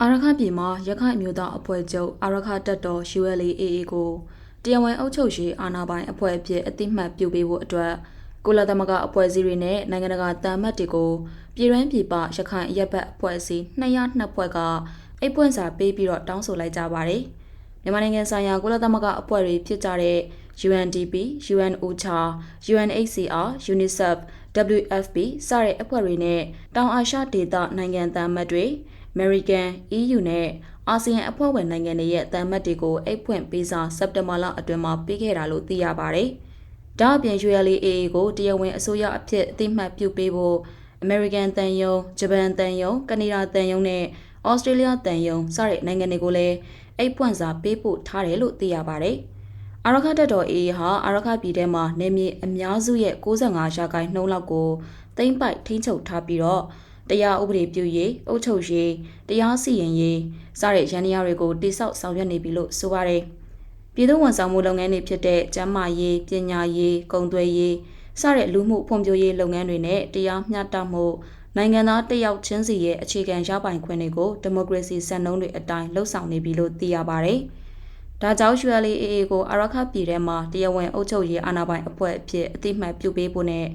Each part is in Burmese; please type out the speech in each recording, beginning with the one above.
အာရခပြည်မှာရခိုင်အမျိုးသားအဖွဲ့ချုပ်အာရခတပ်တော် ULAA ကိုတရားဝင်အုပ်ချုပ်ရေးအာဏာပိုင်အဖွဲ့အဖြစ်အတိမတ်ပြုပေးဖို့အတွက်ကုလသမဂ္ဂအဖွဲ့အစည်းတွေနဲ့နိုင်ငံတကာတန်မတ်တွေကိုပြည်ရန်ပြည်ပရခိုင်ရပ်ဘက်အဖွဲ့အစည်း202ဖွဲ့ကအိတ်ပွင့်စာပေးပြီးတော့တောင်းဆိုလိုက်ကြပါတယ်။မြန်မာနိုင်ငံဆိုင်ရာကုလသမဂ္ဂအဖွဲ့တွေဖြစ်ကြတဲ့ UNDP, UNOCHA, UNHCR, UNICEF, WFP စတဲ့အဖွဲ့တွေနဲ့တောင်အာရှဒေသနိုင်ငံတန်မတ်တွေ American, EU နဲ့အာဆီယံအဖွဲ့ဝင်နိုင်ငံတွေရဲ့တန်မတ်တွေကိုအိတ်ဖွင့်ပေးစာစက်တင်ဘာလအတွင်းမှာပေးခဲ့တာလို့သိရပါတယ်။ဒါအပြင် ULAA ကိုတရားဝင်အစိုးရအဖြစ်အသိမှတ်ပြုပေးဖို့ American တန်ယုံ၊ဂျပန်တန်ယုံ၊ကနေဒါတန်ယုံနဲ့ Australia တန်ယုံစတဲ့နိုင်ငံတွေကိုလည်းအိတ်ဖွင့်စာပေးပို့ထားတယ်လို့သိရပါတယ်။အာရခတက်တော် AA ဟာအာရခပြည်ထဲမှာနေမြေအများစုရဲ့65ရာခိုင်နှုန်းလောက်ကိုသိမ့်ပိုက်ထိန်းချုပ်ထားပြီးတော့ တရားဥပဒေပြုရေးအုပ်ချုပ်ရေးတရားစီရင်ရေးစတဲ့ရန်ရာတွေကိုတိစောက်ဆောင်ရွက်နေပြီလို့ဆိုပါတယ်။ပြည်သူ့ဝန်ဆောင်မှုလုပ်ငန်းတွေဖြစ်တဲ့ကျန်းမာရေးပညာရေးကုန်သွယ်ရေးစတဲ့လူမှုဖွံ့ဖြိုးရေးလုပ်ငန်းတွေနဲ့တရားမျှတမှုနိုင်ငံသားတယောက်ချင်းစီရဲ့အခြေခံရပိုင်ခွင့်တွေကိုဒီမိုကရေစီစံနှုန်းတွေအတိုင်းလှုပ်ဆောင်နေပြီလို့သိရပါတယ်။ဒါကြောင့် ULAA ကိုအရခပြည်ထဲမှာတရားဝင်အုပ်ချုပ်ရေးအာဏာပိုင်အဖွဲ့အဖြစ်အတိမတ်ပြုပေးဖို့နဲ့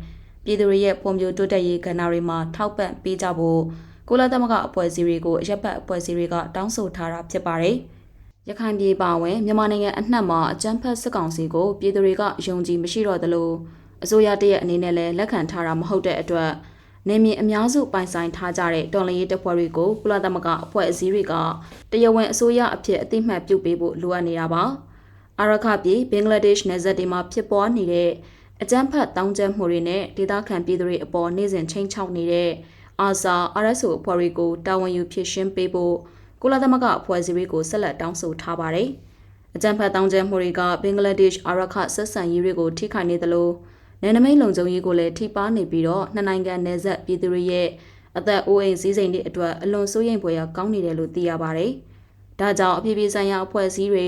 ပြည်သူတွေရဲ့ပုံပြတိုးတက်ရေးကဏ္ဍတွေမှာထောက်ပံ့ပေးကြဖို့ကုလသမဂ္ဂအဖွဲ့အစည်းတွေကိုအရက်ပတ်အဖွဲ့အစည်းတွေကတောင်းဆိုထားတာဖြစ်ပါတယ်။ရခိုင်ပြည်ပါဝင်မြန်မာနိုင်ငံအနှံ့မှာအကြမ်းဖက်စစ်ကောင်စီကိုပြည်သူတွေကယုံကြည်မရှိတော့သလိုအစိုးရတရက်အနေနဲ့လည်းလက်ခံထားတာမဟုတ်တဲ့အတွက်နေမြေအများစုပိုင်ဆိုင်ထားကြတဲ့တော်လှန်ရေးတပ်ဖွဲ့တွေကိုကုလသမဂ္ဂအဖွဲ့အစည်းတွေကတရားဝင်အစိုးရအဖြစ်အသိမှတ်ပြုပေးဖို့လိုအပ်နေတာပါ။အာရခပြည်ဘင်္ဂလားဒေ့ရှ်နယ်စပ်တွေမှာဖြစ်ပေါ်နေတဲ့ အကြမ်းဖက်တောင်းကျမ်းမှုတွေနဲ့ဒေသခံပြည်သူတွေအပေါ်နေ့စဉ်ချင်းချောက်နေတဲ့အာဆာ RSO အဖွဲ့တွေကိုတာဝန်ယူဖြည့်ရှင်းပေးဖို့ကုလသမဂ္ဂအဖွဲ့အစည်းတွေကိုဆက်လက်တောင်းဆိုထားပါတယ်။အကြမ်းဖက်တောင်းကျမ်းမှုတွေကဘင်္ဂလားဒေ့ရှ်အာရခဆက်ဆံရေးတွေကိုထိခိုက်နေသလိုနယ်နိမိတ်လုံခြုံရေးကိုလည်းထိပါနေပြီးတော့နှစ်နိုင်ငံနယ်စပ်ပြည်သူတွေရဲ့အသက်အိုးအိမ်စည်းစိမ်တွေအတွက်အလွန်စိုးရိမ်ဖွယ်ရာကောင်းနေတယ်လို့သိရပါတယ်။ ဒါကြောင့်အပြည်ပြည်ဆိုင်ရာအဖွဲ့အစည်းတွေ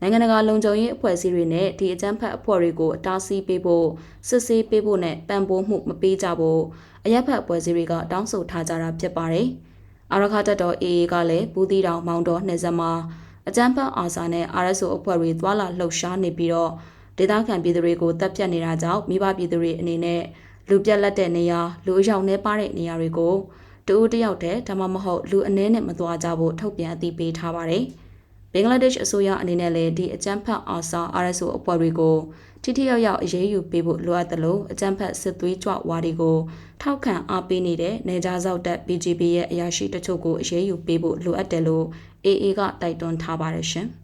နိုင်ငံတကာလုံခြုံရေးအဖွဲ့အစည်းတွေနဲ့ဒီအကြမ်းဖက်အဖွဲ့တွေကိုအတားဆီးပေးဖို့စစ်ဆေးပေးဖို့နဲ့ပံ့ပိုးမှုမပေးကြဖို့အရက်ဖက်အဖွဲ့အစည်းတွေကတောင်းဆိုထားကြတာဖြစ်ပါတယ်။အာရခတက်တော် AA ကလည်းဘူးတီတောင်မောင်တော်နှိစက်မှာအကြမ်းဖက်အာစာနဲ့ RSO အဖွဲ့တွေသွာလာလှုပ်ရှားနေပြီးတော့ဒေသခံပြည်သူတွေကိုတပ်ပြတ်နေတာကြောင့်မိဘပြည်သူတွေအနေနဲ့လူပြက်လက်တဲ့နေရာလူအယောက်နှဲပါတဲ့နေရာတွေကို တူတယောက်တည်းဒါမှမဟုတ်လူအနည်းနဲ့မသွားကြဖို့ထုတ်ပြန်အသိပေးထားပါတယ်။ဘင်္ဂလားဒေ့ရှ်အစိုးရအနေနဲ့လည်းဒီအကြမ်းဖက်အာဆာ RSO အဖွဲ့တွေကိုထိထိရောက်ရောက်အရေးယူပေးဖို့လိုအပ်တယ်လို့အကြမ်းဖက်စစ်သွေးကြွဝါဒီကိုထောက်ခံအားပေးနေတဲ့နေကြားစောက်တပ် BGB ရဲ့အရာရှိတချို့ကိုအရေးယူပေးဖို့လိုအပ်တယ်လို့ AA ကတိုက်တွန်းထားပါတယ်ရှင်။